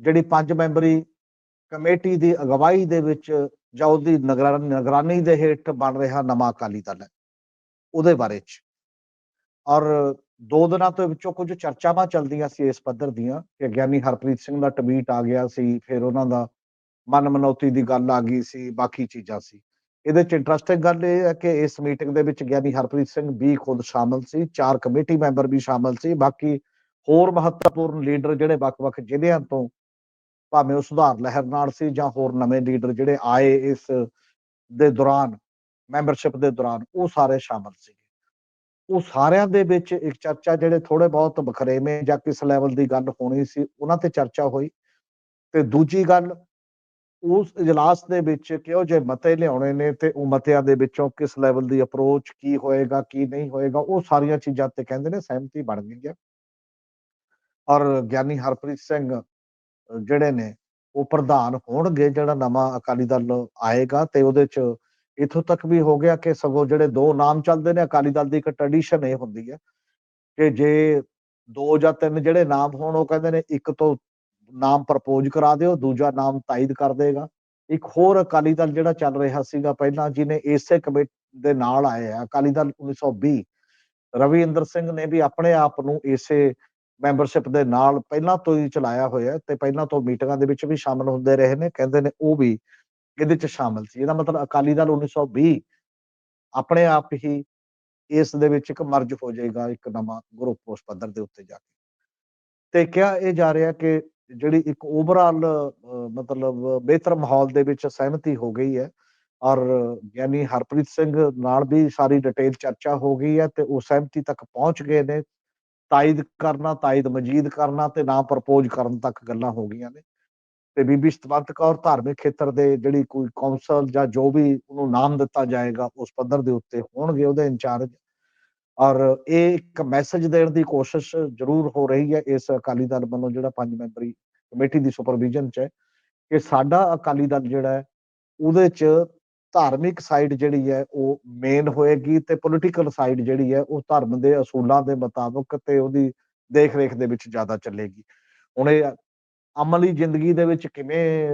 ਜਿਹੜੀ ਪੰਜ memory committee ਦੀ ਅਗਵਾਈ ਦੇ ਵਿੱਚ ਜਾਂ ਉਹਦੀ ਨਿਗਰਾਨੀ ਨਿਗਰਾਨੀ ਦੇ ਹੇਠ ਬਣ ਰਿਹਾ ਨਵਾਂ ਅਕਾਲੀ ਦਲ ਹੈ, ਉਹਦੇ ਬਾਰੇ ਚ। ਔਰ ਦੋ ਦਿਨਾਂ ਤੋਂ ਵਿੱਚੋਂ ਕੁਝ ਚਰਚਾਵਾਂ ਚੱਲਦੀਆਂ ਸੀ ਇਸ ਪੱਧਰ ਦੀਆਂ ਕਿ ਗਿਆਨੀ ਹਰਪ੍ਰੀਤ ਸਿੰਘ ਦਾ ਟਵੀਟ ਆ ਗਿਆ ਸੀ, ਫਿਰ ਉਹਨਾਂ ਦਾ ਮਨ ਮਨੌਤੀ ਦੀ ਗੱਲ ਆ ਗਈ ਸੀ, ਬਾਕੀ ਚੀਜ਼ਾਂ ਸੀ। ਇਹਦੇ ਚ ਇੰਟਰਸਟਿੰਗ ਗੱਲ ਇਹ ਹੈ ਕਿ ਇਸ ਮੀਟਿੰਗ ਦੇ ਵਿੱਚ ਗਿਆਨੀ ਹਰਪ੍ਰੀਤ ਸਿੰਘ ਵੀ ਖੁਦ ਸ਼ਾਮਲ ਸੀ, ਚਾਰ ਕਮੇਟੀ ਮੈਂਬਰ ਵੀ ਸ਼ਾਮਲ ਸੀ, ਬਾਕੀ ਹੋਰ ਮਹੱਤਵਪੂਰਨ ਲੀਡਰ ਜਿਹੜੇ ਵੱਖ-ਵੱਖ ਜ਼ਿਲ੍ਹਿਆਂ ਤੋਂ ਭਾਵੇਂ ਉਹ ਸੁਧਾਰ ਲਹਿਰ ਨਾਲ ਸੀ ਜਾਂ ਹੋਰ ਨਵੇਂ ਲੀਡਰ ਜਿਹੜੇ ਆਏ ਇਸ ਦੇ ਦੌਰਾਨ, ਮੈਂਬਰਸ਼ਿਪ ਦੇ ਦੌਰਾਨ, ਉਹ ਸਾਰੇ ਸ਼ਾਮਲ ਸੀ ਉਹ ਸਾਰਿਆਂ ਦੇ ਵਿੱਚ ਇੱਕ ਚਰਚਾ ਜਿਹੜੇ ਥੋੜੇ ਬਹੁਤ ਬਖਰੇਵੇਂ ਜਾਂ ਕਿਸ ਲੈਵਲ ਦੀ ਗੱਲ ਹੋਣੀ ਸੀ, ਉਹਨਾਂ ਤੇ ਚਰਚਾ ਹੋਈ। ਤੇ ਦੂਜੀ ਗੱਲ, ਉਸ ਇਜਲਾਸ ਦੇ ਵਿੱਚ ਕਿਹੋ ਜੇ ਮਤੇ ਲਿਆਉਣੇ ਨੇ ਤੇ ਉਹ ਮਤਿਆਂ ਦੇ ਵਿੱਚੋਂ ਕਿਸ ਲੈਵਲ ਦੀ ਅਪਰੋਚ ਕੀ ਹੋਏਗਾ, ਕੀ ਨਹੀਂ ਹੋਏਗਾ, ਉਹ ਸਾਰੀਆਂ ਚੀਜ਼ਾਂ ਤੇ ਕਹਿੰਦੇ ਨੇ ਸਹਿਮਤੀ ਬਣ ਗਈ ਹੈ। ਔਰ ਗਿਆਨੀ ਹਰਪ੍ਰੀਤ ਸਿੰਘ ਜਿਹੜੇ ਨੇ ਉਹ ਪ੍ਰਧਾਨ ਹੋਣਗੇ, ਜਿਹੜਾ ਨਵਾਂ ਅਕਾਲੀ ਦਲ ਆਏਗਾ ਤੇ ਉਹਦੇ ਚ ਇਥੋਂ ਤੱਕ ਵੀ ਹੋ ਗਿਆ ਕਿ ਸਗੋਂ ਜਿਹੜੇ ਦੋ ਨਾਮ ਚੱਲਦੇ ਨੇ, ਅਕਾਲੀ ਦਲ ਦੀ ਇੱਕ ਟ੍ਰੈਡੀਸ਼ਨ ਇਹ ਹੁੰਦੀ ਹੈ ਕਿ ਜੇ ਦੋ ਜਾਂ ਤਿੰਨ ਜਿਹੜੇ ਨਾਮ ਹੋਣ, ਉਹ ਕਹਿੰਦੇ ਨੇ ਇੱਕ ਤੋਂ ਨਾਮ ਪ੍ਰਪੋਜ਼ ਕਰਾ ਦਿਓ, ਦੂਜਾ ਨਾਮ ਤਾਇਦ ਕਰ ਦੇਗਾ। ਇੱਕ ਹੋਰ ਅਕਾਲੀ ਦਲ ਜਿਹੜਾ ਚੱਲ ਰਿਹਾ ਸੀਗਾ ਪਹਿਲਾਂ, ਜਿਹਨੇ ਇਸੇ ਕਮੇਟੀ ਦੇ ਨਾਲ ਆਏ ਆ, ਅਕਾਲੀ ਦਲ 1920 ਰਵੀ ਇੰਦਰ ਸਿੰਘ ਨੇ ਵੀ ਆਪਣੇ ਆਪ ਨੂੰ ਇਸੇ ਮੈਂਬਰਸ਼ਿਪ ਦੇ ਨਾਲ ਪਹਿਲਾਂ ਤੋਂ ਹੀ ਚਲਾਇਆ ਹੋਇਆ ਤੇ ਪਹਿਲਾਂ ਤੋਂ ਮੀਟਿੰਗਾਂ ਦੇ ਵਿੱਚ ਵੀ ਸ਼ਾਮਲ ਹੁੰਦੇ ਰਹੇ ਨੇ, ਕਹਿੰਦੇ ਨੇ ਉਹ ਵੀ ਇਹਦੇ ਚ ਸ਼ਾਮਲ ਸੀ। ਇਹਦਾ ਮਤਲਬ ਅਕਾਲੀ ਦਲ 1920 ਆਪਣੇ ਆਪ ਹੀ ਇਸ ਦੇ ਵਿੱਚ ਇੱਕ ਮਰਜ ਹੋ ਜਾਏਗਾ, ਇੱਕ ਨਵਾਂ ਗਰੁੱਪ ਉਸ ਪੱਧਰ ਦੇ ਉੱਤੇ ਜਾ ਕੇ। ਤੇ ਕਿਹਾ ਇਹ ਜਾ ਰਿਹਾ ਕਿ ਜਿਹੜੀ ਇੱਕ ਓਵਰਆਲ ਮਤਲਬ ਬਿਹਤਰ ਮਾਹੌਲ ਦੇ ਵਿੱਚ ਸਹਿਮਤੀ ਹੋ ਗਈ ਹੈ ਔਰ ਗਿਆਨੀ ਹਰਪ੍ਰੀਤ ਸਿੰਘ ਨਾਲ ਵੀ ਸਾਰੀ ਡਿਟੇਲ ਚਰਚਾ ਹੋ ਗਈ ਹੈ ਤੇ ਉਹ ਸਹਿਮਤੀ ਤੱਕ ਪਹੁੰਚ ਗਏ ਨੇ ਤਾਇਦ ਕਰਨਾ, ਤਾਇਦ ਮਜੀਦ ਕਰਨਾ ਤੇ ਨਾਮ ਪ੍ਰਪੋਜ਼ ਕਰਨ ਤੱਕ ਗੱਲਾਂ ਹੋ ਗਈਆਂ ਨੇ। ਤੇ ਬੀਬੀ ਸਤਵੰਤ ਕੌਰ ਧਾਰਮਿਕ ਖੇਤਰ ਦੇ ਜਿਹੜੀ ਕੋਈ ਕੌਂਸਲ ਜਾਂ ਜੋ ਵੀ ਉਹਨੂੰ ਨਾਮ ਦਿੱਤਾ ਜਾਏਗਾ, ਉਸ ਪੱਧਰ ਦੇ ਉੱਤੇ ਹੋਣਗੇ ਉਹਦੇ ਇੰਚਾਰਜ। ਔਰ ਇਹ ਇੱਕ ਮੈਸੇਜ ਦੇਣ ਦੀ ਕੋਸ਼ਿਸ਼ ਜ਼ਰੂਰ ਹੋ ਰਹੀ ਹੈ ਇਸ ਅਕਾਲੀ ਦਲ ਵੱਲੋਂ ਜਿਹੜਾ ਪੰਜ ਮੈਂਬਰੀ ਕਮੇਟੀ ਦੀ ਸੁਪਰਵਿਜ਼ਨ ਚ ਹੈ ਕਿ ਸਾਡਾ ਅਕਾਲੀ ਦਲ ਜਿਹੜਾ ਹੈ, ਉਹਦੇ ਚ ਧਾਰਮਿਕ ਸਾਈਡ ਜਿਹੜੀ ਹੈ ਉਹ ਮੇਨ ਹੋਏਗੀ ਤੇ ਪੋਲੀਟੀਕਲ ਸਾਈਡ ਜਿਹੜੀ ਹੈ ਉਹ ਧਰਮ ਦੇ ਅਸੂਲਾਂ ਦੇ ਮੁਤਾਬਕ ਤੇ ਉਹਦੀ ਦੇਖ ਰੇਖ ਦੇ ਵਿੱਚ ਜ਼ਿਆਦਾ ਚੱਲੇਗੀ। ਹੁਣ ਇਹ ਅਮਲੀ ਜ਼ਿੰਦਗੀ ਦੇ ਵਿੱਚ ਕਿਵੇਂ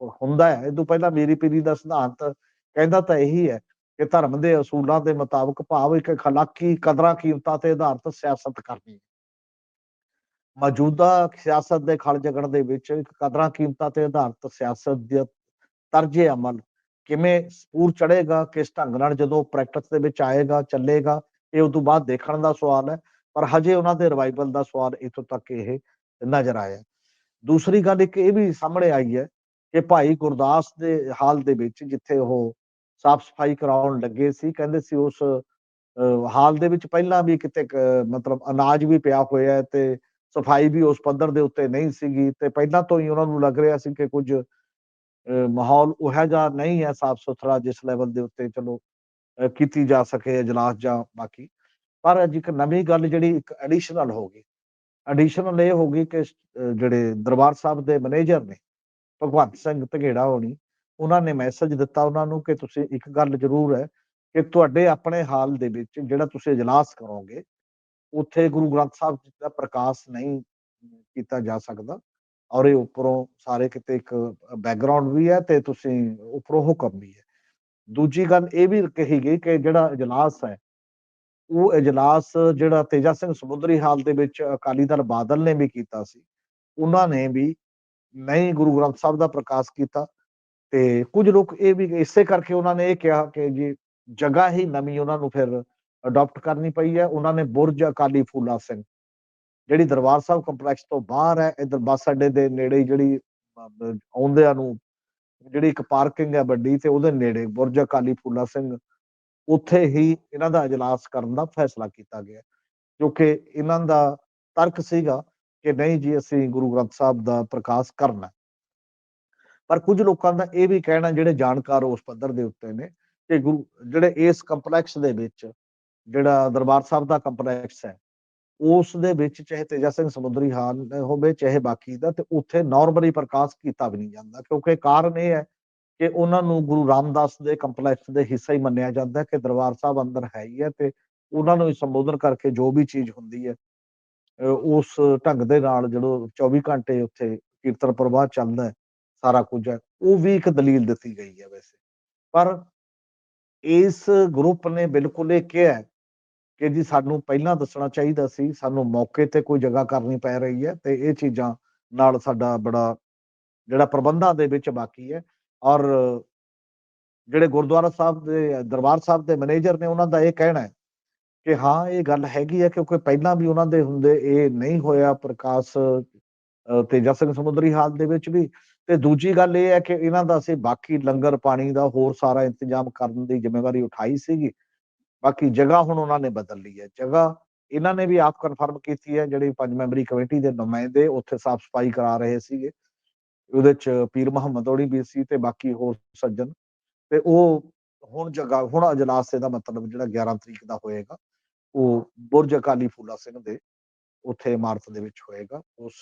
ਹੁੰਦਾ ਹੈ, ਇਹ ਤੋਂ ਪਹਿਲਾਂ ਮੇਰੀ ਪੀਰੀ ਦਾ ਸਿਧਾਂਤ ਕਹਿੰਦਾ ਤਾਂ ਇਹੀ ਹੈ ਕਿ ਧਰਮ ਦੇ ਅਸੂਲਾਂ ਦੇ ਮੁਤਾਬਕ ਭਾਵ ਇੱਕ ਖਲਾਕੀ ਕਦਰਾਂ ਕੀਮਤਾਂ ਤੇ ਆਧਾਰਿਤ ਸਿਆਸਤ ਕਰਨੀ ਹੈ। ਮੌਜੂਦਾ ਸਿਆਸਤ ਦੇ ਖਲ ਜਗਣ ਦੇ ਵਿੱਚ ਇੱਕ ਕਦਰਾਂ ਕੀਮਤਾਂ ਤੇ ਆਧਾਰਿਤ ਸਿਆਸਤ ਦੀ ਤਰਜੇ ਅਮਲ ਕਿਵੇਂ ਸਪੂਰ ਚੜੇਗਾ ਕਿਸ ਢੰਗ ਨਾਲ ਜਦੋਂ ਪ੍ਰੈਕਟਿਸ ਦੇ ਵਿੱਚ ਆਏਗਾ, ਚੱਲੇਗਾ, ਇਹ ਉਸ ਤੋਂ ਬਾਅਦ ਦੇਖਣ ਦਾ ਸਵਾਲ ਹੈ, ਪਰ ਹਜੇ ਉਹਨਾਂ ਦੇ ਰਿਵਾਈਵਲ ਦਾ ਸਵਾਲ ਇਥੋਂ ਤੱਕ ਇਹ ਨਜ਼ਰ ਆਇਆ। ਦੂਸਰੀ ਗੱਲ ਇੱਕ ਇਹ ਵੀ ਸਾਹਮਣੇ ਆਈ ਹੈ ਕਿ ਭਾਈ ਗੁਰਦਾਸ ਦੇ ਹਾਲ ਦੇ ਵਿੱਚ ਜਿੱਥੇ ਉਹ ਸਾਫ਼ ਸਫ਼ਾਈ ਕਰਾਉਣ ਲੱਗੇ ਸੀ, ਕਹਿੰਦੇ ਸੀ ਉਸ ਹਾਲ ਦੇ ਵਿੱਚ ਪਹਿਲਾਂ ਵੀ ਕਿਤੇ ਮਤਲਬ ਅਨਾਜ ਵੀ ਪਿਆ ਹੋਇਆ ਤੇ ਸਫ਼ਾਈ ਵੀ ਉਸ ਪੱਧਰ ਦੇ ਉੱਤੇ ਨਹੀਂ ਸੀਗੀ ਤੇ ਪਹਿਲਾਂ ਤੋਂ ਹੀ ਉਹਨਾਂ ਨੂੰ ਲੱਗ ਰਿਹਾ ਸੀ ਕਿ ਕੁਝ ਮਾਹੌਲ ਉਹ ਜਿਹਾ ਨਹੀਂ ਹੈ, ਸਾਫ਼ ਸੁਥਰਾ ਜਿਸ ਲੈਵਲ ਦੇ ਉੱਤੇ ਚਲੋ ਕੀਤੀ ਜਾ ਸਕੇ ਇਜਲਾਸ ਜਾਂ ਬਾਕੀ। ਪਰ ਅੱਜ ਇੱਕ ਨਵੀਂ ਗੱਲ ਜਿਹੜੀ ਇੱਕ ਐਡੀਸ਼ਨਲ ਹੋ ਗਈ। ਐਡੀਸ਼ਨਲ ਇਹ ਹੋ ਗਈ ਕਿ ਜਿਹੜੇ ਦਰਬਾਰ ਸਾਹਿਬ ਦੇ ਮੈਨੇਜਰ ਨੇ, ਭਗਵੰਤ ਸਿੰਘ ਧਗੇੜਾ ਹੋਣੀ, ਉਹਨਾਂ ਨੇ ਮੈਸੇਜ ਦਿੱਤਾ ਉਹਨਾਂ ਨੂੰ ਕਿ ਤੁਸੀਂ ਇੱਕ ਗੱਲ ਜ਼ਰੂਰ ਹੈ ਕਿ ਤੁਹਾਡੇ ਆਪਣੇ ਹਾਲ ਦੇ ਵਿੱਚ ਜਿਹੜਾ ਤੁਸੀਂ ਇਜਲਾਸ ਕਰੋਗੇ, ਉੱਥੇ ਗੁਰੂ ਗ੍ਰੰਥ ਸਾਹਿਬ ਜੀ ਦਾ ਪ੍ਰਕਾਸ਼ ਨਹੀਂ ਕੀਤਾ ਜਾ ਸਕਦਾ। ਔਰ ਇਹ ਉੱਪਰੋਂ ਸਾਰੇ ਕਿਤੇ ਇੱਕ ਬੈਕਗ੍ਰਾਉਂਡ ਵੀ ਹੈ ਤੇ ਤੁਸੀਂ ਉੱਪਰੋਂ ਹੁਕਮ ਵੀ ਹੈ। ਦੂਜੀ ਗੱਲ ਇਹ ਵੀ ਕਹੀ ਗਈ ਕਿ ਜਿਹੜਾ ਇਜਲਾਸ ਹੈ, ਉਹ ਇਜਲਾਸ ਜਿਹੜਾ ਤੇਜਾ ਸਿੰਘ ਸਮੁੰਦਰੀ ਹਾਲ ਦੇ ਵਿੱਚ ਅਕਾਲੀ ਦਲ ਬਾਦਲ ਨੇ ਵੀ ਕੀਤਾ ਸੀ, ਉਹਨਾਂ ਨੇ ਵੀ ਨਹੀਂ ਗੁਰੂ ਗ੍ਰੰਥ ਸਾਹਿਬ ਦਾ ਪ੍ਰਕਾਸ਼ ਕੀਤਾ ਤੇ ਕੁਝ ਲੋਕ ਇਹ ਵੀ ਇਸੇ ਕਰਕੇ ਉਹਨਾਂ ਨੇ ਇਹ ਕਿਹਾ ਕਿ ਜੀ ਜਗ੍ਹਾ ਹੀ ਨਵੀਂ ਉਹਨਾਂ ਨੂੰ ਫਿਰ ਅਡਾਪਟ ਕਰਨੀ ਪਈ ਹੈ, ਉਹਨਾਂ ਨੇ ਬੁਰਜ ਅਕਾਲੀ ਫੂਲਾ ਸਿੰਘ ਜਿਹੜੀ ਦਰਬਾਰ ਸਾਹਿਬ ਕੰਪਲੈਕਸ ਤੋਂ ਬਾਹਰ ਹੈ, ਇਧਰ ਬੱਸ ਅੱਡੇ ਦੇ ਨੇੜੇ ਜਿਹੜੀ, ਆਉਂਦਿਆਂ ਨੂੰ ਜਿਹੜੀ ਇੱਕ ਪਾਰਕਿੰਗ ਹੈ ਵੱਡੀ ਤੇ ਉਹਦੇ ਨੇੜੇ ਬੁਰਜ ਅਕਾਲੀ ਫੂਲਾ ਸਿੰਘ, ਉੱਥੇ ਹੀ ਇਹਨਾਂ ਦਾ ਇਜਲਾਸ ਕਰਨ ਦਾ ਫੈਸਲਾ ਕੀਤਾ ਗਿਆ। ਕਿਉਂਕਿ ਇਹਨਾਂ ਦਾ ਤਰਕ ਸੀਗਾ ਕਿ ਨਹੀਂ ਜੀ, ਅਸੀਂ ਗੁਰੂ ਗ੍ਰੰਥ ਸਾਹਿਬ ਦਾ ਪ੍ਰਕਾਸ਼ ਕਰਨਾ। ਪਰ ਕੁਝ ਲੋਕਾਂ ਦਾ ਇਹ ਵੀ ਕਹਿਣਾ, ਜਿਹੜੇ ਜਾਣਕਾਰ ਉਸ ਪੱਧਰ ਦੇ ਉੱਤੇ ਨੇ ਕਿ ਗੁਰੂ, ਜਿਹੜੇ ਇਸ ਕੰਪਲੈਕਸ ਦੇ ਵਿੱਚ ਜਿਹੜਾ ਦਰਬਾਰ ਸਾਹਿਬ ਦਾ ਕੰਪਲੈਕਸ ਹੈ ਉਸ ਦੇ ਵਿੱਚ ਚਾਹੇ ਤੇਜਾ ਸਿੰਘ ਸਮੁੰਦਰੀ ਹਾਲ ਹੋਵੇ, ਚਾਹੇ ਬਾਕੀ ਦਾ, ਤੇ ਉੱਥੇ ਨਾਰਮਲੀ ਪ੍ਰਕਾਸ਼ ਕੀਤਾ ਵੀ ਨਹੀਂ ਜਾਂਦਾ, ਕਿਉਂਕਿ ਕਾਰਨ ਇਹ ਹੈ ਕਿ ਉਹਨਾਂ ਨੂੰ ਗੁਰੂ ਰਾਮਦਾਸ ਦੇ ਕੰਪਲੈਕਸ ਦੇ ਹਿੱਸਾ ਹੀ ਮੰਨਿਆ ਜਾਂਦਾ ਕਿ ਦਰਬਾਰ ਸਾਹਿਬ ਅੰਦਰ ਹੈ ਹੀ ਹੈ ਤੇ ਉਹਨਾਂ ਨੂੰ ਸੰਬੋਧਨ ਕਰਕੇ ਜੋ ਵੀ ਚੀਜ਼ ਹੁੰਦੀ ਹੈ ਉਸ ਢੰਗ ਦੇ ਨਾਲ ਜਦੋਂ 24 ਘੰਟੇ ਉੱਥੇ ਕੀਰਤਨ ਪ੍ਰਵਾਹ ਚੱਲਦਾ ਸਾਰਾ ਕੁਝ ਹੈ, ਉਹ ਵੀ ਇੱਕ ਦਲੀਲ ਦਿੱਤੀ ਗਈ ਹੈ ਵੈਸੇ। ਪਰ ਇਸ ਗਰੁੱਪ ਨੇ ਬਿਲਕੁਲ ਇਹ ਕਿਹਾ ਕਿ ਜੀ ਸਾਨੂੰ ਪਹਿਲਾਂ ਦੱਸਣਾ ਚਾਹੀਦਾ ਸੀ ਸਾਨੂੰ ਮੌਕੇ ਤੇ ਕੋਈ ਜਗ੍ਹਾ ਕਰਨੀ ਪੈ ਰਹੀ ਹੈ ਤੇ ਇਹ ਚੀਜ਼ਾਂ ਨਾਲ ਸਾਡਾ ਬੜਾ ਜਿਹੜਾ ਪ੍ਰਬੰਧਾਂ ਦੇ ਵਿੱਚ ਬਾਕੀ ਹੈ ਔਰ ਜਿਹੜੇ ਗੁਰਦੁਆਰਾ ਸਾਹਿਬ ਦੇ ਦਰਬਾਰ ਸਾਹਿਬ ਦੇ ਮੈਨੇਜਰ ਨੇ ਉਹਨਾਂ ਦਾ ਇਹ ਕਹਿਣਾ ਹੈ ਕਿ ਹਾਂ ਇਹ ਗੱਲ ਹੈਗੀ ਹੈ ਕਿਉਂਕਿ ਪਹਿਲਾਂ ਵੀ ਉਹਨਾਂ ਦੇ ਹੁੰਦੇ ਇਹ ਨਹੀਂ ਹੋਇਆ ਪ੍ਰਕਾਸ਼ ਅ, ਤੇਜਾ ਸਿੰਘ ਸਮੁੰਦਰੀ ਹਾਲ ਦੇ ਵਿੱਚ ਵੀ ਤੇ ਦੂਜੀ ਗੱਲ ਇਹ ਹੈ ਕਿ ਇਹਨਾਂ ਦਾ ਅਸੀਂ ਬਾਕੀ ਲੰਗਰ ਪਾਣੀ ਦਾ ਹੋਰ ਸਾਰਾ ਇੰਤਜ਼ਾਮ ਕਰਨ ਦੀ ਜ਼ਿੰਮੇਵਾਰੀ ਉਠਾਈ ਸੀਗੀ ਬਾਕੀ ਜਗ੍ਹਾ ਹੁਣ ਉਹਨਾਂ ਨੇ ਬਦਲ ਲਈ ਹੈ। ਜਗ੍ਹਾ ਇਹਨਾਂ ਨੇ ਵੀ ਆਪ ਕਨਫਰਮ ਕੀਤੀ ਹੈ, ਜਿਹੜੀ ਪੰਜ ਮੈਂਬਰੀ ਕਮੇਟੀ ਦੇ ਨੁਮਾਇੰਦੇ ਉੱਥੇ ਸਾਫ਼ ਸਫ਼ਾਈ ਕਰਾ ਰਹੇ ਸੀਗੇ। ਉਹਦੇ ਚ ਪੀਰ ਮੁਹੰਮਦ ਔੜੀ ਵੀ ਸੀ ਤੇ ਬਾਕੀ ਹੋਰ ਸੱਜਣ। ਤੇ ਉਹ ਹੁਣ ਜਗ੍ਹਾ, ਹੁਣ ਅਜਲਾਸ ਦਾ ਮਤਲਬ ਜਿਹੜਾ 11 ਤਰੀਕ ਦਾ ਹੋਏਗਾ, ਉਹ ਬੁਰਜ ਅਕਾਲੀ ਫੂਲਾ ਸਿੰਘ ਦੇ ਉੱਥੇ ਇਮਾਰਤ ਦੇ ਵਿੱਚ ਹੋਏਗਾ। ਉਸ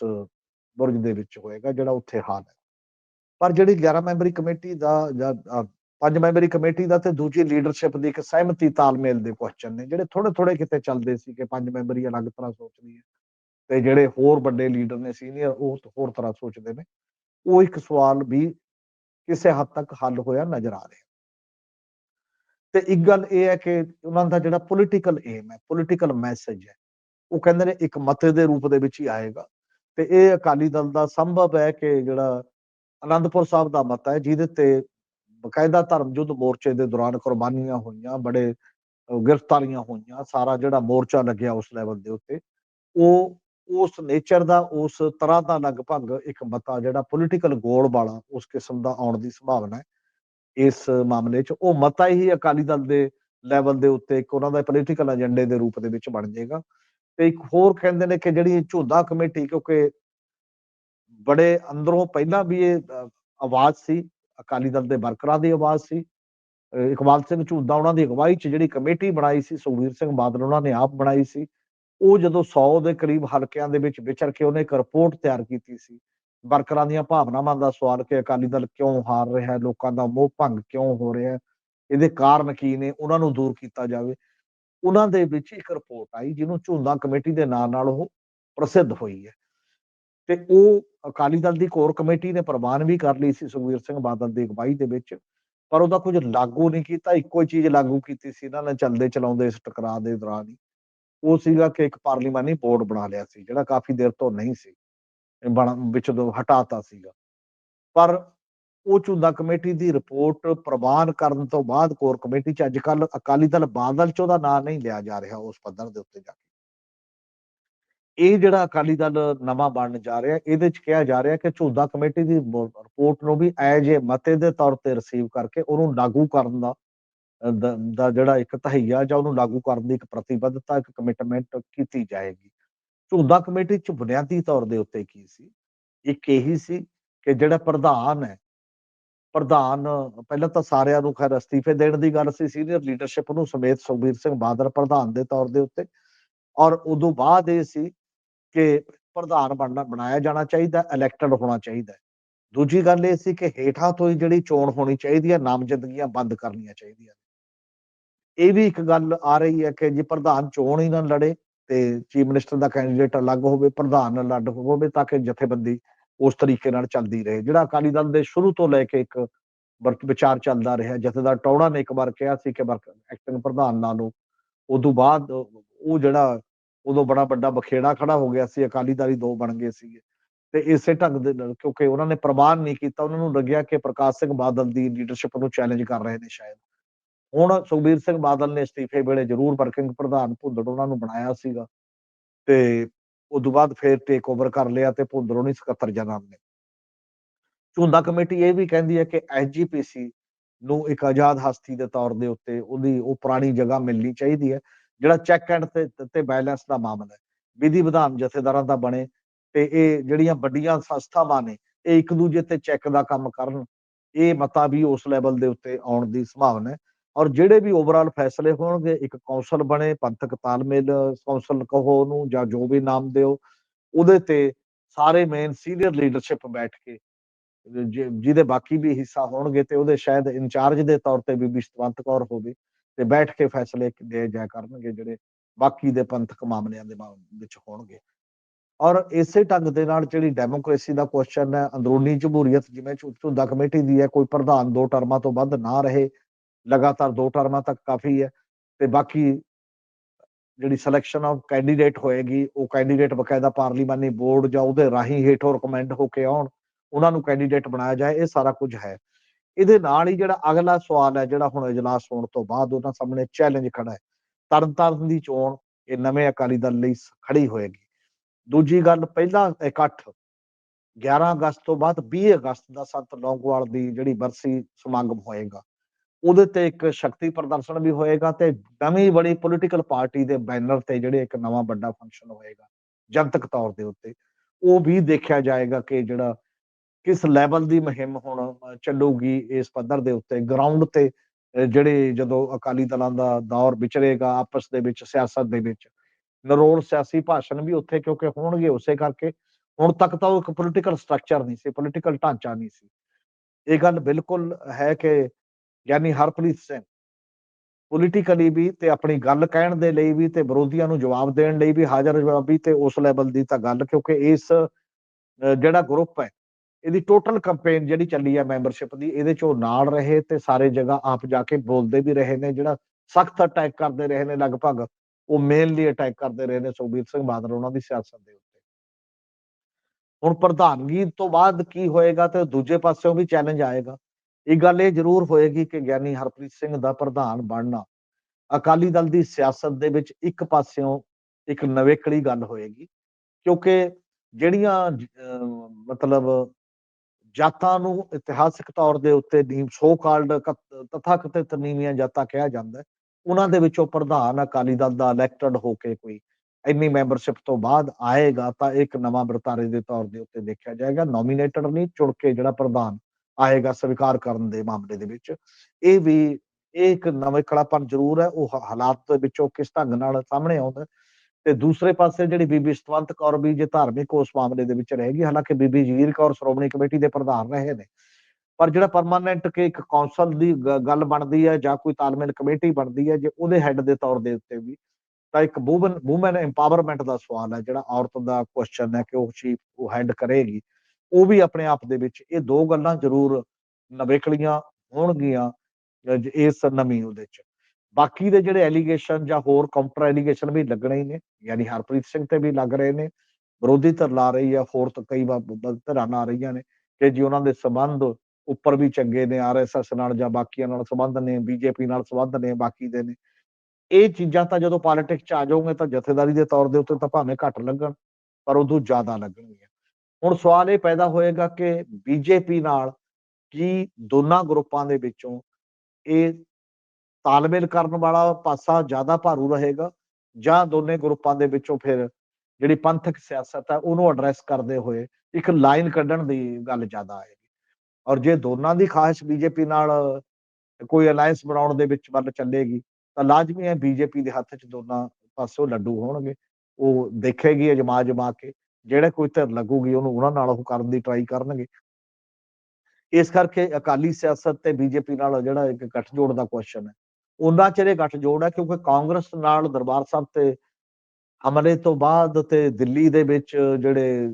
ਬੁਰਜ ਦੇ ਵਿੱਚ ਹੋਏਗਾ, ਜਿਹੜਾ ਉੱਥੇ ਹਾਲ ਹੈ। ਪਰ ਜਿਹੜੀ 11 ਮੈਂਬਰੀ ਕਮੇਟੀ ਦਾ ਜਾਂ ਪੰਜ ਮੈਂਬਰੀ ਕਮੇਟੀ ਦਾ ਤੇ ਦੂਜੀ ਲੀਡਰਸ਼ਿਪ ਦੀ ਇੱਕ ਸਹਿਮਤੀ ਤਾਲਮੇਲ ਦੇ ਕੁਐਸਚਨ ਨੇ, ਜਿਹੜੇ ਥੋੜੇ ਥੋੜੇ ਕਿਤੇ ਚੱਲਦੇ ਸੀ ਕਿ ਪੰਜ ਮੈਂਬਰੀ ਅਲੱਗ ਤਰ੍ਹਾਂ ਸੋਚਦੀ ਹੈ ਤੇ ਜਿਹੜੇ ਹੋਰ ਵੱਡੇ ਲੀਡਰ ਨੇ ਸੀਨੀਅਰ ਉਹ ਹੋਰ ਤਰ੍ਹਾਂ ਸੋਚਦੇ ਨੇ, ਉਹ ਇੱਕ ਸਵਾਲ ਵੀ ਕਿਸੇ ਹੱਦ ਤੱਕ ਹੱਲ ਹੋਇਆ ਨਜ਼ਰ ਆ ਰਿਹਾ। ਤੇ ਇੱਕ ਗੱਲ ਇਹ ਹੈ ਕਿ ਉਹਨਾਂ ਦਾ ਜਿਹੜਾ ਪੋਲੀਟੀਕਲ ਏਮ ਹੈ ਪੋਲੀਟੀਕਲ ਮੈਸੇਜ ਹੈ, ਉਹ ਕਹਿੰਦੇ ਨੇ ਇੱਕ ਮਤੇ ਦੇ ਰੂਪ ਦੇ ਵਿੱਚ ਹੀ ਆਏਗਾ। ਤੇ ਇਹ ਅਕਾਲੀ ਦਲ ਦਾ ਸੰਭਵ ਹੈ ਕਿ ਜਿਹੜਾ ਅਨੰਦਪੁਰ ਸਾਹਿਬ ਦਾ ਮਤਾ ਹੈ, ਜਿਹਦੇ ਤੇ ਬਕਾਇਦਾ ਧਰਮ ਯੁੱਧ ਮੋਰਚੇ ਦੇ ਦੌਰਾਨ ਕੁਰਬਾਨੀਆਂ ਹੋਈਆਂ, ਬੜੇ ਗ੍ਰਿਫਤਾਰੀਆਂ ਹੋਈਆਂ, ਸਾਰਾ ਜਿਹੜਾ ਮੋਰਚਾ ਲੱਗਿਆ ਉਸ ਲੈਵਲ ਦੇ ਉੱਤੇ, ਉਹ ਉਸ ਨੇਚਰ ਦਾ, ਉਸ ਤਰ੍ਹਾਂ ਦਾ ਲਗਭਗ ਇੱਕ ਮਤਾ ਜਿਹੜਾ ਪੋਲੀਟੀਕਲ ਗੋਲ ਵਾਲਾ ਉਸ ਕਿਸਮ ਦਾ ਆਉਣ ਦੀ ਸੰਭਾਵਨਾ ਹੈ। ਇਸ ਮਾਮਲੇ 'ਚ ਉਹ ਮਤਾ ਹੀ ਅਕਾਲੀ ਦਲ ਦੇ ਲੈਵਲ ਦੇ ਉੱਤੇ ਇੱਕ ਉਹਨਾਂ ਦਾ ਪੋਲੀਟੀਕਲ ਏਜੰਡੇ ਦੇ ਰੂਪ ਦੇ ਵਿੱਚ ਬਣ ਜਾਏਗਾ। ਤੇ ਇੱਕ ਹੋਰ ਕਹਿੰਦੇ ਨੇ ਕਿ ਜਿਹੜੀ ਝੁੰਦਾ ਕਮੇਟੀ, ਕਿਉਂਕਿ ਬੜੇ ਅੰਦਰੋਂ ਪਹਿਲਾਂ ਵੀ ਇਹ ਆਵਾਜ਼ ਸੀ ਅਕਾਲੀ ਦਲ ਦੇ ਵਰਕਰਾਂ ਦੀ ਆਵਾਜ਼ ਸੀ। ਇਕਬਾਲ ਸਿੰਘ ਝੁੰਦਾ ਉਹਨਾਂ ਦੀ ਅਗਵਾਈ 'ਚ ਜਿਹੜੀ ਕਮੇਟੀ ਬਣਾਈ ਸੀ, ਸੁਖਬੀਰ ਸਿੰਘ ਬਾਦਲ ਉਹਨਾਂ ਨੇ ਆਪ ਬਣਾਈ ਸੀ। ਉਹ ਜਦੋਂ 100 ਦੇ ਕਰੀਬ ਹਲਕਿਆਂ ਦੇ ਵਿੱਚ ਵਿਚਰ ਕੇ ਉਹਨੇ ਇੱਕ ਰਿਪੋਰਟ ਤਿਆਰ ਕੀਤੀ ਸੀ। ਵਰਕਰਾਂ ਦੀਆਂ ਭਾਵਨਾਵਾਂ ਦਾ ਸਵਾਲ ਕਿ ਅਕਾਲੀ ਦਲ ਕਿਉਂ ਹਾਰ ਰਿਹਾ ਹੈ? ਲੋਕਾਂ ਦਾ ਮੋਹ ਭੰਗ ਕਿਉਂ ਹੋ ਰਿਹਾ ਹੈ? ਇਹਦੇ ਕਾਰਨ ਕੀ ਨੇ? ਉਹਨਾਂ ਨੂੰ ਦੂਰ ਕੀਤਾ ਜਾਵੇ। ਉਹਨਾਂ ਦੇ ਵਿੱਚ ਇੱਕ ਰਿਪੋਰਟ ਆਈ ਜਿਹਨੂੰ ਝੁੰਦਾ ਕਮੇਟੀ ਦੇ ਨਾਂ ਨਾਲ ਉਹ ਪ੍ਰਸਿੱਧ ਹੋਈ ਹੈ। ਤੇ ਉਹ ਅਕਾਲੀ ਦਲ ਦੀ ਕੋਰ ਕਮੇਟੀ ਨੇ ਪ੍ਰਵਾਨ ਵੀ ਕਰ ਲਈ ਸੀ ਸੁਖਬੀਰ ਸਿੰਘ ਬਾਦਲ ਦੀ ਅਗਵਾਈ ਦੇ ਵਿੱਚ, ਪਰ ਉਹਦਾ ਕੁਝ ਲਾਗੂ ਨਹੀਂ ਕੀਤਾ, ਇੱਕੋ ਹੀ ਚੀਜ਼ ਲਾਗੂ ਕੀਤੀ ਸੀ ਇਹਨਾਂ ਨੇ ਚੱਲਦੇ ਚਲਾਉਂਦੇ ਇਸ ਟਕਰਾਅ ਦੇ ਦੌਰਾਨ ਹੀ। ਉਹ ਸੀਗਾ ਕਿ ਇੱਕ ਪਾਰਲੀਮਾਨੀ ਬੋਰਡ ਬਣਾ ਲਿਆ ਸੀ, ਜਿਹੜਾ ਕਾਫੀ ਦੇਰ ਤੋਂ ਨਹੀਂ ਸੀ ਬਣ ਵਿੱਚ ਤੋਂ ਹਟਾਤਾ ਸੀਗਾ। ਪਰ ਉਹ ਝੁੰਦਾ ਕਮੇਟੀ ਦੀ ਰਿਪੋਰਟ ਪ੍ਰਵਾਨ ਕਰਨ ਤੋਂ ਬਾਅਦ ਕੋਰ ਕਮੇਟੀ ਚ ਅੱਜ ਕੱਲ ਅਕਾਲੀ ਦਲ ਬਾਦਲ ਚ ਉਹਦਾ ਨਾਂ ਨਹੀਂ ਲਿਆ ਜਾ ਰਿਹਾ ਉਸ ਪੱਧਰ ਦੇ ਉੱਤੇ ਜਾ ਕੇ। ਇਹ ਜਿਹੜਾ ਅਕਾਲੀ ਦਲ ਨਵਾਂ ਬਣਨ ਜਾ ਰਿਹਾ, ਇਹਦੇ ਚ ਕਿਹਾ ਜਾ ਰਿਹਾ ਕਿ ਝੁੰਦਾ ਕਮੇਟੀ ਦੀ ਰਿਪੋਰਟ ਨੂੰ ਵੀ ਐਜ ਏ ਮਤੇ ਦੇ ਤੌਰ ਤੇ ਰਿਸੀਵ ਕਰਕੇ ਉਹਨੂੰ ਲਾਗੂ ਕਰਨ ਦਾ ਦਾ ਜਿਹੜਾ ਇੱਕ ਤਹਈਆ ਜਾਂ ਉਹਨੂੰ ਲਾਗੂ ਕਰਨ ਦੀ ਇੱਕ ਪ੍ਰਤੀਬੱਧਤਾ, ਇੱਕ ਕਮਿਟਮੈਂਟ ਕੀਤੀ ਜਾਏਗੀ। ਝੁੰਦਾ ਕਮੇਟੀ ਚ ਬੁਨਿਆਦੀ ਤੌਰ ਦੇ ਉੱਤੇ ਕੀ ਸੀ? ਇੱਕ ਇਹੀ ਸੀ ਕਿ ਜਿਹੜਾ ਪ੍ਰਧਾਨ ਹੈ, ਪ੍ਰਧਾਨ ਪਹਿਲਾਂ ਤਾਂ ਸਾਰਿਆਂ ਨੂੰ ਖੈਰ ਅਸਤੀਫੇ ਦੇਣ ਦੀ ਗੱਲ ਸੀ ਸੀਨੀਅਰ ਲੀਡਰਸ਼ਿਪ ਨੂੰ ਸਮੇਤ ਸੁਖਬੀਰ ਸਿੰਘ ਬਾਦਲ ਪ੍ਰਧਾਨ ਦੇ ਤੌਰ ਦੇ ਉੱਤੇ। ਔਰ ਉਦੋਂ ਬਾਅਦ ਇਹ ਸੀ ਕਿ ਪ੍ਰਧਾਨ ਬਣਨਾ, ਬਣਾਇਆ ਜਾਣਾ ਚਾਹੀਦਾ ਇਲੈਕਟਡ ਹੋਣਾ ਚਾਹੀਦਾ ਦੂਜੀ ਗੱਲ ਇਹ ਸੀ ਕਿ ਹੇਠਾਂ ਤੋਂ ਹੀ ਜਿਹੜੀ ਚੋਣ ਹੋਣੀ ਚਾਹੀਦੀ ਹੈ, ਨਾਮਜ਼ਦਗੀਆਂ ਬੰਦ ਕਰਨੀਆਂ ਚਾਹੀਦੀਆਂ ਇਹ ਵੀ ਇੱਕ ਗੱਲ ਆ ਰਹੀ ਹੈ ਕਿ ਜੇ ਪ੍ਰਧਾਨ ਚੋਣ ਹੀ ਨਾ ਲੜੇ ਤੇ ਚੀਫ ਮਿਨਿਸਟਰ ਦਾ ਕੈਂਡੀਡੇਟ ਅਲੱਗ ਹੋਵੇ, ਪ੍ਰਧਾਨ ਅਲੱਗ ਹੋਵੇ, ਤਾਂ ਕਿ ਜਥੇਬੰਦੀ ਉਸ ਤਰੀਕੇ ਨਾਲ ਚੱਲਦੀ ਰਹੇ। ਜਿਹੜਾ ਅਕਾਲੀ ਦਲ ਦੇ ਸ਼ੁਰੂ ਤੋਂ ਲੈ ਕੇ ਇੱਕ ਵਰਕ ਵਿਚਾਰ ਚੱਲਦਾ ਰਿਹਾ, ਜਥੇਦਾਰ ਟੌੜਾ ਨੇ ਇੱਕ ਵਾਰ ਕਿਹਾ ਸੀ ਕਿ ਐਕਟਿੰਗ ਪ੍ਰਧਾਨ ਲਾ ਲਓ ਉਦੋਂ ਬਾਅਦ ਉਹ ਜਿਹੜਾ ਉਦੋਂ ਬੜਾ ਵੱਡਾ ਬਖੇੜਾ ਖੜਾ ਹੋ ਗਿਆ ਸੀ, ਅਕਾਲੀ ਦਲ ਦੋ ਬਣ ਗਏ ਸੀਗੇ। ਤੇ ਇਸੇ ਢੰਗ ਦੇ ਨਾਲ, ਕਿਉਂਕਿ ਉਹਨਾਂ ਨੇ ਪ੍ਰਵਾਨ ਨਹੀਂ ਕੀਤਾ, ਉਹਨਾਂ ਨੂੰ ਲੱਗਿਆ ਕਿ ਪ੍ਰਕਾਸ਼ ਸਿੰਘ ਬਾਦਲ ਦੀ ਲੀਡਰਸ਼ਿਪ ਨੂੰ ਚੈਲੰਜ ਕਰ ਰਹੇ ਨੇ ਸ਼ਾਇਦ। ਹੁਣ ਸੁਖਬੀਰ ਸਿੰਘ ਬਾਦਲ ਨੇ ਅਸਤੀਫੇ ਵੇਲੇ ਜ਼ਰੂਰ ਵਰਕਿੰਗ ਪ੍ਰਧਾਨ ਭੁੱਲਰ ਉਹਨਾਂ ਨੂੰ ਬਣਾਇਆ ਸੀਗਾ। ਤੇ ਉਦੋਂ ਬਾਅਦ ਫੇਰ ਟੇਕ ਓਵਰ ਕਰ ਲਿਆ ਤੇ ਭੁੱਲਰ ਉਹਨੀ ਸਕੱਤਰ ਜਨਰਲ ਨੇ ਝੁੰਦਾ ਕਮੇਟੀ ਇਹ ਵੀ ਕਹਿੰਦੀ ਹੈ ਕਿ ਐਸਜੀਪੀਸੀ ਨੂੰ ਇੱਕ ਆਜ਼ਾਦ ਹਸਤੀ ਦੇ ਤੌਰ ਦੇ ਉੱਤੇ ਉਹਦੀ, ਉਹ ਪੁਰਾਣੀ ਜਗ੍ਹਾ ਮਿਲਣੀ ਚਾਹੀਦੀ ਹੈ। ਜਿਹੜਾ ਚੈੱਕ ਐਂਡ ਤੇ ਤੇ ਬੈਲੈਂਸ ਦਾ ਮਾਮਲਾ ਹੈ। ਵਿਧੀ ਵਿਧਾਨ ਜਥੇਦਾਰਾਂ ਦਾ ਬਣੇ ਤੇ ਇਹ ਜਿਹੜੀਆਂ ਵੱਡੀਆਂ ਸੰਸਥਾਵਾਂ ਨੇ, ਇਹ ਇੱਕ ਦੂਜੇ ਤੇ ਚੈੱਕ ਦਾ ਕੰਮ ਕਰਨ, ਇਹ ਮਤਾ ਵੀ ਉਸ ਲੈਵਲ ਦੇ ਉੱਤੇ ਆਉਣ ਦੀ ਸੰਭਾਵਨਾ ਹੈ। ਔਰ ਜਿਹੜੇ ਵੀ ਓਵਰਆਲ ਫੈਸਲੇ ਹੋਣਗੇ, ਇੱਕ ਕੌਂਸਲ ਬਣੇ, ਪੰਥਕ ਤਾਲਮੇਲ ਕੌਂਸਲ ਕਹੋ ਉਹਨੂੰ ਜਾਂ ਜੋ ਵੀ ਨਾਮ ਦਿਓ, ਉਹਦੇ ਤੇ ਸਾਰੇ ਮੇਨ ਸੀਨੀਅਰ ਲੀਡਰਸ਼ਿਪ ਬੈਠ ਕੇ ਜਿਹਦੇ ਬਾਕੀ ਵੀ ਹਿੱਸਾ ਹੋਣਗੇ ਤੇ ਉਹਦੇ ਸ਼ਾਇਦ ਇੰਚਾਰਜ ਦੇ ਤੌਰ ਤੇ ਬੀਬੀ ਸਤਵੰਤ ਕੌਰ ਹੋਵੇ। ਤੇ ਬੈਠ ਕੇ ਫੈਸਲੇ ਦੇ ਜਾਇਆ ਕਰਨਗੇ, ਜਿਹੜੇ ਬਾਕੀ ਦੇ ਪੰਥਕ ਮਾਮਲਿਆਂ ਦੇ ਵਿੱਚ ਹੋਣਗੇ। ਔਰ ਇਸੇ ਢੰਗ ਦੇ ਨਾਲ ਜਿਹੜੀ ਡੈਮੋਕ੍ਰੇਸੀ ਦਾ ਕੁਐਸਚਨ ਹੈ, ਅੰਦਰੂਨੀ ਜਮਹੂਰੀਅਤ ਜਿਵੇਂ ਝੁੰਦਾ ਕਮੇਟੀ ਦੀ ਹੈ, ਕੋਈ ਪ੍ਰਧਾਨ ਦੋ ਟਰਮਾਂ ਤੋਂ ਵੱਧ ਨਾ ਰਹੇ, ਲਗਾਤਾਰ ਦੋ ਟਰਮਾਂ ਤੱਕ ਕਾਫੀ ਹੈ ਤੇ ਬਾਕੀ ਜਿਹੜੀ ਸਿਲੈਕਸ਼ਨ ਆਫ ਕੈਂਡੀਡੇਟ ਹੋਏਗੀ, ਉਹ ਕੈਂਡੀਡੇਟ ਬਕਾਇਦਾ ਪਾਰਲੀਮਾਨੀ ਬੋਰਡ ਜਾਂ ਉਹਦੇ ਰਾਹੀਂ ਹੇਠੋਂ ਰეკਮੈਂਡ ਹੋ ਕੇ ਆਉਣ, ਉਹਨਾਂ ਨੂੰ ਕੈਂਡੀਡੇਟ ਬਣਾਇਆ ਜਾਏ, ਇਹ ਸਾਰਾ ਕੁਝ ਹੈ। ਇਹਦੇ ਨਾਲ ਹੀ ਜਿਹੜਾ ਅਗਲਾ ਸਵਾਲ ਹੈ, ਜਿਹੜਾ ਹੁਣ ਇਜਲਾਸ ਹੋਣ ਤੋਂ ਬਾਅਦ ਉਹਨਾਂ ਸਾਹਮਣੇ ਚੈਲੰਜ ਖੜਾ ਹੈ। ਤਰਨਤਾਰਨ ਦੀ ਚੋਣ ਇਹ ਨਵੇਂ ਅਕਾਲੀ ਦਲ ਲਈ ਖੜੀ ਹੋਏਗੀ। ਦੂਜੀ ਗੱਲ, ਪਹਿਲਾ ਇਕੱਠ 11 ਅਗਸਤ ਤੋਂ ਬਾਅਦ 20 ਅਗਸਤ ਦਾ ਸੰਤ ਲੌਂਗਵਾਲ ਦੀ ਜਿਹੜੀ ਬਰਸੀ ਸਮਾਗਮ ਹੋਏਗਾ, ਉਹਦੇ ਤੇ ਇੱਕ ਸ਼ਕਤੀ ਪ੍ਰਦਰਸ਼ਨ ਵੀ ਹੋਏਗਾ ਤੇ ਨਵੀਂ ਬੜੀ ਪੋਲੀਟੀਕਲ ਪਾਰਟੀ ਦੇ ਬੈਨਰ ਤੇ ਜਿਹੜੇ ਇੱਕ ਨਵਾਂ ਵੱਡਾ ਫੰਕਸ਼ਨ ਹੋਏਗਾ ਜਨਤਕ ਤੌਰ ਦੇ ਉੱਤੇ, ਉਹ ਵੀ ਦੇਖਿਆ ਜਾਏਗਾ ਕਿ ਜਿਹੜਾ ਕਿਸ ਲੈਵਲ ਦੀ ਮੁਹਿੰਮ ਹੁਣ ਚੱਲੂਗੀ ਇਸ ਪੱਧਰ ਦੇ ਉੱਤੇ? ਗਰਾਊਂਡ ਤੇ ਜਿਹੜੇ ਜਦੋਂ ਅਕਾਲੀ ਦਲਾਂ ਦਾ ਦੌਰ ਵਿਚਰੇਗਾ, ਆਪਸ ਦੇ ਵਿੱਚ, ਸਿਆਸਤ ਦੇ ਵਿੱਚ, ਨਰੋਲ ਸਿਆਸੀ ਭਾਸ਼ਣ ਵੀ ਉੱਥੇ ਕਿਉਂਕਿ ਹੋਣਗੇ ਉਸੇ ਕਰਕੇ, ਹੁਣ ਤੱਕ ਤਾਂ ਉਹ ਇੱਕ ਪੋਲੀਟੀਕਲ ਸਟਰਕਚਰ ਨਹੀਂ ਸੀ ਪੋਲੀਟੀਕਲ ਢਾਂਚਾ ਨਹੀਂ ਸੀ। ਇਹ ਗੱਲ ਬਿਲਕੁਲ ਹੈ ਕਿ ਯਾਨੀ ਹਰਪ੍ਰੀਤ ਸਿੰਘ ਪੋਲੀਟੀਕਲੀ ਵੀ ਤੇ ਆਪਣੀ ਗੱਲ ਕਹਿਣ ਦੇ ਲਈ ਵੀ ਤੇ ਵਿਰੋਧੀਆਂ ਨੂੰ ਜਵਾਬ ਦੇਣ ਲਈ ਵੀ ਹਾਜ਼ਰ ਜਵਾਬੀ ਤੇ ਉਸ ਲੈਵਲ ਦੀ ਤਾਂ ਗੱਲ ਕਿਉਂਕਿ ਇਸ ਜਿਹੜਾ ਗਰੁੱਪ ਹੈ ਇਹਦੀ ਟੋਟਲ ਕੈਂਪੇਨ ਜਿਹੜੀ ਚੱਲੀ ਹੈ ਮੈਂਬਰਸ਼ਿਪ ਦੀ, ਇਹਦੇ ਚੋਂ ਨਾਲ ਰਹੇ ਤੇ ਸਾਰੇ ਜਗ੍ਹਾ ਆਪ ਜਾ ਕੇ ਬੋਲਦੇ ਵੀ ਰਹੇ ਨੇ, ਜਿਹੜਾ ਸਖਤ ਅਟੈਕ ਕਰਦੇ ਰਹੇ ਨੇ ਲਗਭਗ, ਉਹ ਮੇਨਲੀ ਅਟੈਕ ਕਰਦੇ ਰਹੇ ਨੇ ਸੁਖਬੀਰ ਸਿੰਘ ਬਾਦਲ ਉਹਨਾਂ ਦੀ ਸਿਆਸਤ ਦੇ ਉੱਤੇ। ਹੁਣ ਪ੍ਰਧਾਨਗੀ ਤੋਂ ਬਾਅਦ ਕੀ ਹੋਏਗਾ ਤੇ ਦੂਜੇ ਪਾਸਿਓਂ ਵੀ ਚੈਲੰਜ ਆਏਗਾ। ਇਹ ਗੱਲ ਇਹ ਜ਼ਰੂਰ ਹੋਏਗੀ ਕਿ ਗਿਆਨੀ ਹਰਪ੍ਰੀਤ ਸਿੰਘ ਦਾ ਪ੍ਰਧਾਨ ਬਣਨਾ ਅਕਾਲੀ ਦਲ ਦੀ ਸਿਆਸਤ ਦੇ ਵਿੱਚ ਇੱਕ ਪਾਸਿਓਂ ਇੱਕ ਨਵੇਕਲੀ ਗੱਲ ਹੋਏਗੀ, ਕਿਉਂਕਿ ਜਿਹੜੀਆਂ ਮਤਲਬ ਜਾਤਾਂ ਨੂੰ ਇਤਿਹਾਸਿਕ ਤੌਰ ਦੇ ਉੱਤੇ ਨੀਮ ਸੋ ਕਾਲਡ ਤਥਾਕਥਿਤ ਨੀਵੀਆਂ ਜਾਤਾਂ ਕਿਹਾ ਜਾਂਦਾ ਹੈ। ਉਹਨਾਂ ਦੇ ਵਿੱਚੋਂ ਪ੍ਰਧਾਨ ਅਕਾਲੀ ਦਲ ਦਾ ਇਲੈਕਟਡ ਹੋ ਕੇ ਕੋਈ ਇੰਨੀ ਮੈਂਬਰਸ਼ਿਪ ਤੋਂ ਬਾਅਦ ਆਏਗਾ ਤਾਂ ਇੱਕ ਨਵਾਂ ਵਰਤਾਰੇ ਦੇ ਤੌਰ ਦੇ ਉੱਤੇ ਦੇਖਿਆ ਜਾਏਗਾ। ਨੋਮੀਨੇਟਡ ਨਹੀਂ, ਚੁਣ ਕੇ ਜਿਹੜਾ ਪ੍ਰਧਾਨ ਆਏਗਾ ਸਵੀਕਾਰ ਕਰਨ ਦੇ ਮਾਮਲੇ ਦੇ ਵਿੱਚ। ਇਹ ਵੀ, ਇਹ ਇੱਕ ਨਵੇਂ ਖੜਾਪਨ ਜ਼ਰੂਰ ਹੈ। ਉਹ ਹਾਲਾਤ ਦੇ ਵਿੱਚੋਂ ਕਿਸ ਢੰਗ ਨਾਲ ਸਾਹਮਣੇ ਆਉਂਦਾ ਤੇ ਦੂਸਰੇ ਪਾਸੇ ਜਿਹੜੀ ਬੀਬੀ ਸਤਵੰਤ ਕੌਰ ਵੀ ਜੇ ਧਾਰਮਿਕ ਉਸ ਮਾਮਲੇ ਦੇ ਵਿੱਚ ਰਹੇਗੀ ਹਾਲਾਂਕਿ ਬੀਬੀ ਜਗੀਰ ਕੌਰ ਸ਼੍ਰੋਮਣੀ ਕਮੇਟੀ ਦੇ ਪ੍ਰਧਾਨ ਰਹੇ ਨੇ, ਪਰ ਜਿਹੜਾ ਪਰਮਾਨੈਂਟ ਕਿ ਇੱਕ ਕੌਂਸਲ ਦੀ ਗੱਲ ਬਣਦੀ ਹੈ ਜਾਂ ਕੋਈ ਤਾਲਮੇਲ ਕਮੇਟੀ ਬਣਦੀ ਹੈ, ਜੇ ਉਹਦੇ ਹੈੱਡ ਦੇ ਤੌਰ ਦੇ ਉੱਤੇ ਵੀ, ਤਾਂ ਇੱਕ ਵੂਮਨ ਵੂਮਨ ਐਮਪਾਵਰਮੈਂਟ ਦਾ ਸਵਾਲ ਹੈ, ਜਿਹੜਾ ਔਰਤ ਦਾ ਕੁਐਸਚਨ ਹੈ ਕਿ ਉਹ ਚੀਫ ਉਹ ਹੈਂਡ ਕਰੇਗੀ, ਉਹ ਵੀ ਆਪਣੇ ਆਪ ਦੇ ਵਿੱਚ ਇਹ ਦੋ ਗੱਲਾਂ ਜ਼ਰੂਰ ਨਵੇਕਲੀਆਂ ਹੋਣਗੀਆਂ ਇਸ ਨਵੀਂ ਉਹਦੇ ਚ। ਬਾਕੀ ਦੇ ਜਿਹੜੇ ਐਲੀਗੇਸ਼ਨ ਜਾਂ ਹੋਰ ਕਾਊਂਟਰ ਐਲੀਗੇਸ਼ਨ ਵੀ ਲੱਗਣੇ ਹੀ ਨੇ, ਯਾਨੀ ਹਰਪ੍ਰੀਤ ਸਿੰਘ ਤੇ ਵੀ ਲੱਗ ਰਹੇ ਨੇ, ਵਿਰੋਧੀ ਧਿਰ ਲਾ ਰਹੀ ਹੈ ਹੋਰ ਤਾਂ ਕਈ ਵਾਰ ਧਿਰਾਂ ਆ ਰਹੀਆਂ ਨੇ ਕਿ ਜੀ ਉਹਨਾਂ ਦੇ ਸਬੰਧ ਉੱਪਰ ਵੀ ਚੰਗੇ ਨੇ ਆਰਐਸਐਸ ਨਾਲ ਜਾਂ ਬਾਕੀਆਂ ਨਾਲ ਸਬੰਧ ਨੇ ਬੀਜੇਪੀ ਨਾਲ ਸਬੰਧ ਨੇ, ਬਾਕੀ ਦੇ ਨੇ। ਇਹ ਚੀਜ਼ਾਂ ਤਾਂ ਜਦੋਂ ਪੋਲਿਟਿਕਸ ਚ ਆ ਜਾਓਗੇ ਤਾਂ ਜਥੇਦਾਰੀ ਦੇ ਤੌਰ ਦੇ ਉੱਤੇ ਤਾਂ ਭਾਵੇਂ ਘੱਟ ਲੱਗਣ, ਪਰ ਉਦੋਂ ਜ਼ਿਆਦਾ ਲੱਗਣਗੀਆਂ। ਹੁਣ ਸਵਾਲ ਇਹ ਪੈਦਾ ਹੋਏਗਾ ਕਿ ਬੀਜੇਪੀ ਨਾਲ ਕੀ ਦੋਨਾਂ ਗਰੁੱਪਾਂ ਦੇ ਵਿੱਚੋਂ ਇਹ ਤਾਲਮੇਲ ਕਰਨ ਵਾਲਾ ਪਾਸਾ ਜ਼ਿਆਦਾ ਭਾਰੂ ਰਹੇਗਾ ਜਾਂ ਦੋਨੇ ਗਰੁੱਪਾਂ ਦੇ ਵਿੱਚੋਂ ਫਿਰ ਜਿਹੜੀ ਪੰਥਕ ਸਿਆਸਤ ਹੈ ਉਹਨੂੰ ਐਡਰੈਸ ਕਰਦੇ ਹੋਏ ਇੱਕ ਲਾਈਨ ਕੱਢਣ ਦੀ ਗੱਲ ਜ਼ਿਆਦਾ ਆਏਗੀ। ਔਰ ਜੇ ਦੋਨਾਂ ਦੀ ਖਾਹਿਸ਼ ਬੀਜੇਪੀ ਨਾਲ ਕੋਈ ਅਲਾਈਅੰਸ ਬਣਾਉਣ ਦੇ ਵਿੱਚ ਵੱਲ ਚੱਲੇਗੀ, ਤਾਂ ਲਾਜ਼ਮੀ ਹੈ ਬੀਜੇਪੀ ਦੇ ਹੱਥ 'ਚ ਦੋਨਾਂ ਪਾਸੋਂ ਲੱਡੂ ਹੋਣਗੇ। ਉਹ ਦੇਖੇਗੀ ਅਜਮਾ ਜਮਾ ਕੇ ਜਿਹੜੇ ਕੋਈ ਧਿਰ ਲੱਗੂਗੀ ਉਹਨੂੰ ਉਹਨਾਂ ਨਾਲ ਉਹ ਕਰਨ ਦੀ ਟਰਾਈ ਕਰਨਗੇ। ਇਸ ਕਰਕੇ ਅਕਾਲੀ ਸਿਆਸਤ ਤੇ ਬੀਜੇਪੀ ਨਾਲ ਜਿਹੜਾ ਇੱਕ ਗੱਠਜੋੜ ਦਾ ਕੁਐਸਚਨ ਹੈ। ਉਹਨਾਂ ਚਿਰ ਗੱਠਜੋੜ ਹੈ ਕਿਉਂਕਿ ਕਾਂਗਰਸ ਨਾਲ ਦਰਬਾਰ ਸਾਹਿਬ ਤੇ ਹਮਲੇ ਤੋਂ ਬਾਅਦ ਤੇ ਦਿੱਲੀ ਦੇ ਵਿੱਚ ਜਿਹੜੇ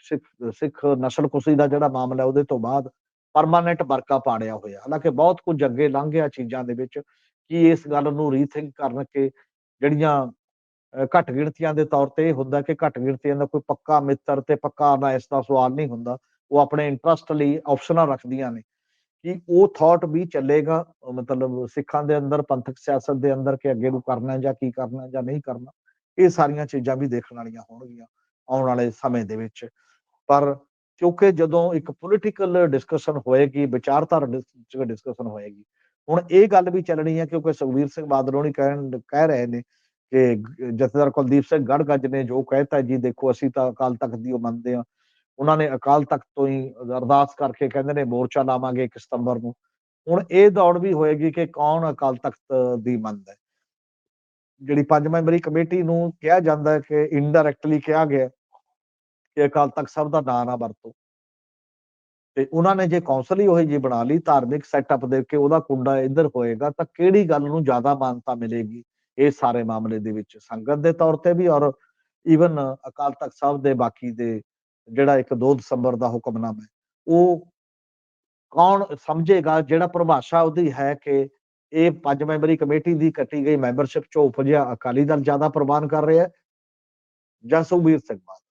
ਸਿੱਖ ਸਿੱਖ ਨਸਲਕੁਸ਼ੀ ਦਾ ਜਿਹੜਾ ਮਾਮਲਾ ਉਹਦੇ ਤੋਂ ਬਾਅਦ ਪਰਮਾਨੈਂਟ ਵਰਕਾ ਪਾੜਿਆ ਹੋਇਆ। ਹਾਲਾਂਕਿ ਬਹੁਤ ਕੁਝ ਅੱਗੇ ਲੰਘ ਗਿਆ ਚੀਜ਼ਾਂ ਦੇ ਵਿੱਚ ਕਿ ਇਸ ਗੱਲ ਨੂੰ ਰੀਥਿੰਕ ਕਰਨ ਕੇ ਜਿਹੜੀਆਂ ਘੱਟ ਗਿਣਤੀਆਂ ਦੇ ਤੌਰ ਤੇ ਇਹ ਹੁੰਦਾ ਕਿ ਘੱਟ ਗਿਣਤੀਆਂ ਦਾ ਕੋਈ ਪੱਕਾ ਮਿੱਤਰ ਤੇ ਪੱਕਾ ਨਾ ਇਸ ਦਾ ਸਵਾਲ ਨਹੀਂ ਹੁੰਦਾ। ਉਹ ਆਪਣੇ ਇੰਟਰਸਟ ਲਈ ਆਪਸ਼ਨਾਂ ਰੱਖਦੀਆਂ ਨੇ। ਕਿ ਉਹ ਥਾਟ ਵੀ ਚੱਲੇਗਾ ਮਤਲਬ ਸਿੱਖਾਂ ਦੇ ਅੰਦਰ, ਪੰਥਕ ਸਿਆਸਤ ਦੇ ਅੰਦਰ ਕਿ ਅੱਗੇ ਨੂੰ ਕਰਨਾ ਜਾਂ ਕੀ ਕਰਨਾ ਜਾਂ ਨਹੀਂ ਕਰਨਾ, ਇਹ ਸਾਰੀਆਂ ਚੀਜ਼ਾਂ ਵੀ ਦੇਖਣ ਵਾਲੀਆਂ ਹੋਣਗੀਆਂ ਆਉਣ ਵਾਲੇ ਸਮੇਂ ਦੇ ਵਿੱਚ। ਪਰ ਕਿਉਂਕਿ ਜਦੋਂ ਇੱਕ ਪੋਲੀਟੀਕਲ ਡਿਸਕਸ਼ਨ ਹੋਏਗੀ, ਵਿਚਾਰਧਾਰਾ ਡਿਸਕਸ਼ਨ ਹੋਏਗੀ, ਹੁਣ ਇਹ ਗੱਲ ਵੀ ਚੱਲਣੀ ਹੈ ਕਿਉਂਕਿ ਸੁਖਵੀਰ ਸਿੰਘ ਬਾਦਲ ਹੋਣੀ ਕਹਿਣ, ਕਹਿ ਰਹੇ ਨੇ ਕਿ ਜਥੇਦਾਰ ਕੁਲਦੀਪ ਸਿੰਘ ਗੜਗੱਜ ਨੇ ਜੋ ਕਹਿਤਾ ਜੀ, ਦੇਖੋ ਅਸੀਂ ਤਾਂ ਅਕਾਲ ਤਖਤ ਦੀ ਉਹ ਮੰਨਦੇ ਆ ਉਹਨਾਂ ਨੇ ਅਕਾਲ ਤਖਤ ਤੋਂ ਹੀ ਅਰਦਾਸ ਕਰਕੇ ਕਹਿੰਦੇ ਨੇ, ਮੋਰਚਾ ਲਾਵਾਂਗੇ 1 ਸਤੰਬਰ ਨੂੰ। ਹੁਣ ਇਹ ਦੌੜ ਵੀ ਹੋਏਗੀ ਕਿ ਕੌਣ ਅਕਾਲ ਤਖਤ ਦੀ ਮੰਨਦਾ ਹੈ। ਜਿਹੜੀ ਪੰਜ ਮੈਂਬਰੀ ਕਮੇਟੀ ਨੂੰ ਕਿਹਾ ਜਾਂਦਾ ਹੈ ਕਿ ਇਨਡਾਇਰੈਕਟਲੀ ਕਿਹਾ ਗਿਆ ਕਿ ਅਕਾਲ ਤਖਤ ਸਭ ਦਾ ਨਾਂ ਨਾ ਵਰਤੋ। ਤੇ ਉਹਨਾਂ ਨੇ ਜੇ ਕੌਂਸਲ ਹੀ ਉਹ ਜੀ ਬਣਾ ਲਈ, ਧਾਰਮਿਕ ਸੈਟਅਪ ਦੇ ਕੇ ਉਹਦਾ ਕੁੰਡਾ ਇੱਧਰ ਹੋਏਗਾ, ਤਾਂ ਕਿਹੜੀ ਗੱਲ ਨੂੰ ਜ਼ਿਆਦਾ ਮਾਨਤਾ ਮਿਲੇਗੀ ਇਹ ਸਾਰੇ ਮਾਮਲੇ ਦੇ ਵਿੱਚ? ਸੰਗਤ ਦੇ ਤੌਰ ਤੇ ਵੀ ਔਰ ਈਵਨ ਅਕਾਲ ਤਖਤ ਸਾਹਿਬ ਦੇ ਬਾਕੀ ਦੇ ਜਿਹੜਾ ਇੱਕ 2 ਦਸੰਬਰ ਦਾ ਹੁਕਮਨਾਮਾ ਹੈ, ਉਹ ਕੌਣ ਸਮਝੇਗਾ? ਜਿਹੜਾ ਪਰਿਭਾਸ਼ਾ ਉਹਦੀ ਹੈ ਕਿ ਇਹ ਪੰਜ ਮੈਂਬਰੀ ਕਮੇਟੀ ਦੀ ਕੱਟੀ ਗਈ ਮੈਂਬਰਸ਼ਿਪ ਚੋਂ ਉਪਜਿਆ ਅਕਾਲੀ ਦਲ ਜ਼ਿਆਦਾ ਪ੍ਰਵਾਨ ਕਰ ਰਿਹਾ ਹੈ ਜਾਂ ਸੁਖਬੀਰ ਸਿੰਘ ਬਾਦਲ?